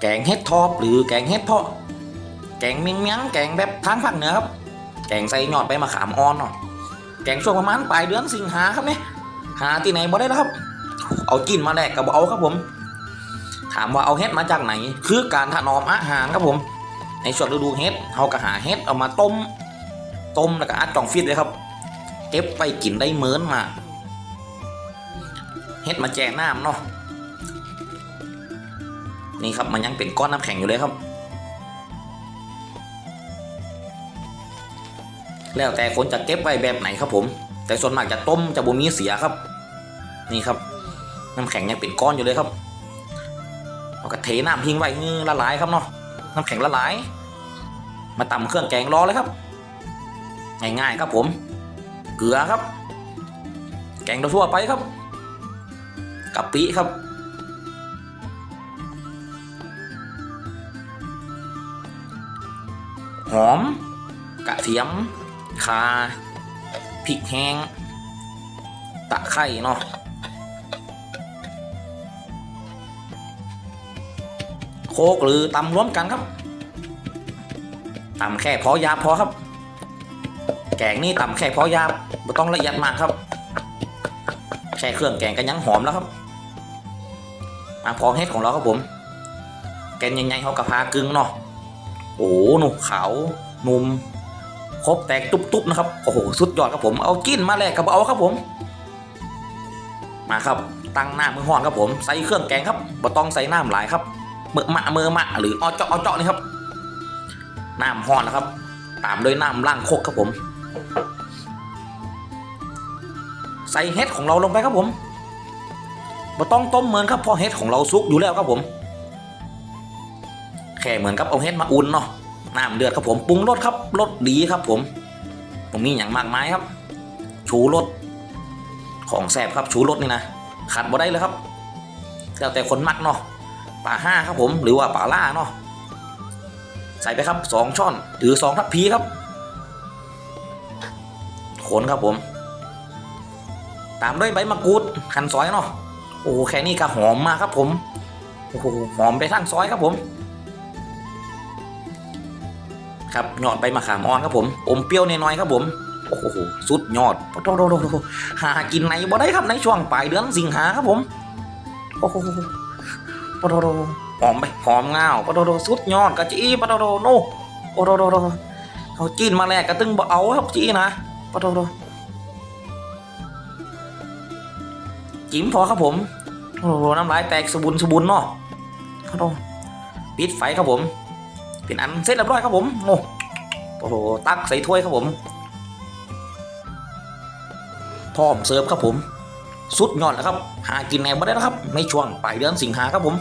แกงเห็ดทอบหรือแกงเห็ดเพาะ แกงเมียงเมียงแกงแบบทางภาคเหนือครับ แกงใส่หยอดใบมะขามอ่อนเนาะแกงช่วงประมาณปลายเดือนสิงหาครับเนี่ยหาที่ไหนบ่ได้แล้วครับ เอากินมาแลกกับเอาครับผม ถามว่าเอาเห็ดมาจากไหน คือการถนอมอาหารครับผม ในช่วงฤดูเห็ดเขาก็หาเห็ดเอามาต้ม ต้มแล้วก็อัดจ่องฟิตเลยครับ เก็บไปกินได้เหมือนมาเห็ดมาแจกน้ำเนาะ นี่ครับมันยังเป็นก้อนน้ำแข็งอยู่เลยครับ แล้วแต่คนจะเก็บไว้แบบไหนครับผม แต่ส่วนมากจะต้มจะบ่มีเสียครับ นี่ครับ น้ำแข็งยังเป็นก้อนอยู่เลยครับเราก็เทน้ำทิ้งไว้ละลายครับเนาะน้ำแข็งละลาย มาตำเครื่องแกงรอเลยครับง่ายๆครับผม เกลือครับ แกงทั่วไปครับกะปิครับ หอม กระเทียมข่าพริกแห้ง ตะไคร่เนาะโคกหรือตำรวมกันครับตำแค่พอยาพอครับ แกงนี่ตำแค่พอยาไม่ต้องละเอียดมากครับ แค่เครื่องแกงก็ยังหอมแล้วครับมาพอเฮ็ดของเราครับผม แกงใหญ่ๆเขากระพากึ่งเนาะ โอ้โหหนุ่มขาวหนุ่มครบแตกตุ๊บๆนะครับ โอ้โห สุดยอดครับผม เอากินมาแลกกับเอาครับผม มาครับ ตั้งหน้ามือห่อนครับผม ใส่เครื่องแกงครับบ่ต้องใส่น้ำหลายครับเมื่อมะเมื่อมะหรือเอาเจาะเอาเจาะนี่ครับ น้ำห่อนนะครับ ตามด้วยน้ำล่างโคกครับผม ใส่เห็ดของเราลงไปครับผมบ่ต้องต้มเหมือนครับเพราะเห็ดของเราซุกอยู่แล้วครับผม ค่เหมือนกับเอาเห็ดมาอุ่นเนาะน้ำเดือดครับผมปรุงรสครับรสดีครับผมผมมีอย่างมากมายครับ ชูรสของแสบครับชูรสนี่นะขาดบ่ได้เลยครับแล้วแต่คนมักเนาะป่าห้าครับผมหรือว่าป่าล่าเนาะใส่ไปครับสองช้อนหรือสองทัพพีครับขนครับผม ตามด้วยใบมะกรูดหั่นซอยเนาะโอ้แค่นี้ก็หอมมากครับผมโอ้หอมไปทั้งซอยครับผม ครับยอดใบมะขามอ่อนครับผมอมเปรี้ยวน้อยๆครับผมโอ้โหสุดยอดปะโตโตโตหากินในบ่ได้ครับในช่วงปลายเดือนสิงหาครับผมโอ้โหปโตโตหอมไปหอมงาวปโตโตสุดยอดกะจีปโตโตโนโอ้โตโตโตเขาจีนมาแลกกระตึงบ่เอาครับจีนะปโตโตจิ้มพอครับผมโอ้โหน้ำลายแตกสบุนสบุนเนาะปโตปิดไฟครับผม เป็นอันเสร็จเรียบร้อยครับผมโอ้โอ้โหตักใส่ถ้วยครับผมพร้อมเสิร์ฟครับผม สุดยอดแล้วครับ หากินแนวบ่ได้แล้วครับ ในช่วงปลายเดือนสิงหาครับผม